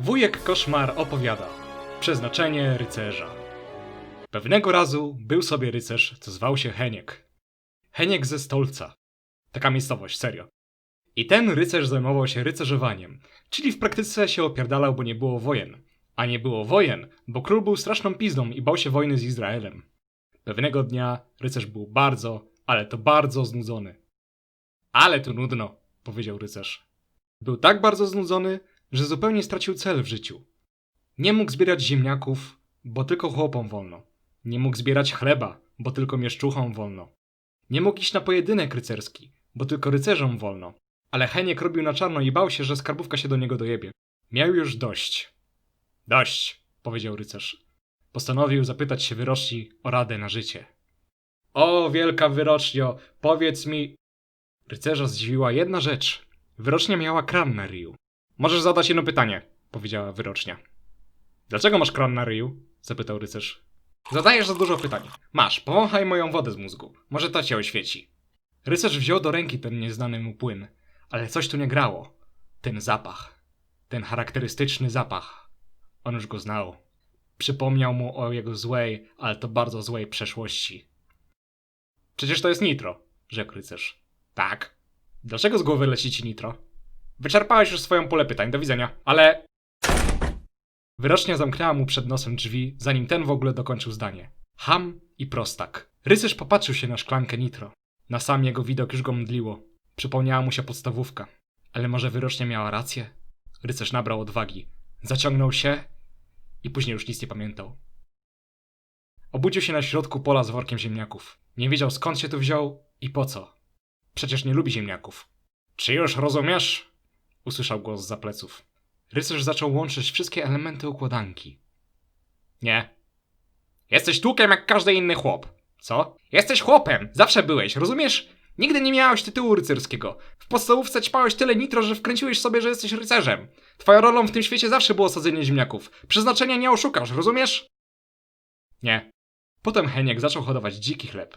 Wujek Koszmar opowiada. Przeznaczenie rycerza. Pewnego razu był sobie rycerz, co zwał się Heniek. Heniek ze Stolca. Taka miejscowość, serio. I ten rycerz zajmował się rycerzowaniem, czyli w praktyce się opierdalał, bo nie było wojen. A nie było wojen, bo król był straszną pizdą i bał się wojny z Izraelem. Pewnego dnia rycerz był bardzo, ale to bardzo znudzony. Ale tu nudno, powiedział rycerz. Był tak bardzo znudzony, że zupełnie stracił cel w życiu. Nie mógł zbierać ziemniaków, bo tylko chłopom wolno. Nie mógł zbierać chleba, bo tylko mieszczuchom wolno. Nie mógł iść na pojedynek rycerski, bo tylko rycerzom wolno. Ale Heniek robił na czarno i bał się, że skarbówka się do niego dojebie. Miał już dość. Dość, powiedział rycerz. Postanowił zapytać się wyroczni o radę na życie. O, wielka wyrocznio, powiedz mi... Rycerza zdziwiła jedna rzecz. Wyrocznia miała kran na ryju. Możesz zadać jedno pytanie, powiedziała wyrocznia. Dlaczego masz kran na ryju? zapytał rycerz. Zadajesz za dużo pytań. Masz, powąchaj moją wodę z mózgu. Może to cię oświeci. Rycerz wziął do ręki ten nieznany mu płyn, ale coś tu nie grało. Ten zapach. Ten charakterystyczny zapach. On już go znał. Przypomniał mu o jego złej, ale to bardzo złej przeszłości. Przecież to jest nitro, rzekł rycerz. Tak. Dlaczego z głowy leci ci nitro? Wyczerpałeś już swoją pulę pytań, do widzenia. Ale... Wyrocznia zamknęła mu przed nosem drzwi, zanim ten w ogóle dokończył zdanie. Ham i prostak. Rycerz popatrzył się na szklankę nitro. Na sam jego widok już go mdliło. Przypomniała mu się podstawówka. Ale może wyrocznia miała rację? Rycerz nabrał odwagi. Zaciągnął się i później już nic nie pamiętał. Obudził się na środku pola z workiem ziemniaków. Nie wiedział skąd się tu wziął i po co. Przecież nie lubi ziemniaków. Czy już rozumiesz? Usłyszał głos za pleców. Rycerz zaczął łączyć wszystkie elementy układanki. Nie. Jesteś tłukiem jak każdy inny chłop. Co? Jesteś chłopem! Zawsze byłeś, rozumiesz? Nigdy nie miałeś tytułu rycerskiego. W podstawówce ćpałeś tyle nitro, że wkręciłeś sobie, że jesteś rycerzem. Twoją rolą w tym świecie zawsze było sadzenie ziemniaków. Przeznaczenia nie oszukasz, rozumiesz? Nie. Potem Heniek zaczął hodować dziki chleb.